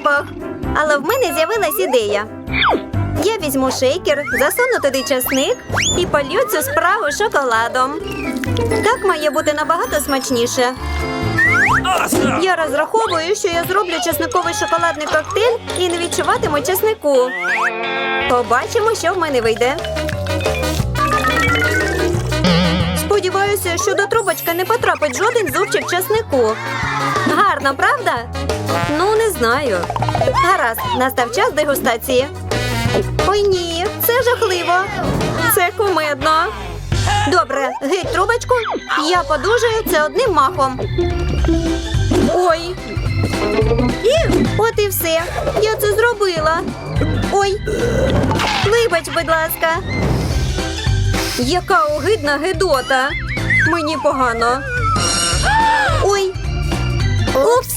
запах. Але в мене з'явилась ідея. Я візьму шейкер, засуну туди часник і полью цю справу шоколадом. Так має бути набагато смачніше. Я розраховую, що я зроблю чесниковий шоколадний коктейль і не відчуватиму чеснику. Побачимо, що в мене вийде. Сподіваюся, що до трубочка не потрапить жоден зубчик чеснику. Гарно, правда? Ну, не знаю. Гаразд, настав час дегустації. Ой ні, це жахливо. Це кумедно. Добре, геть трубочку. Я подужаю це одним махом. Ой. От і все. Я це зробила. Ой. Вибач, будь ласка. Яка огидна гидота. Мені погано. Ой. Упс.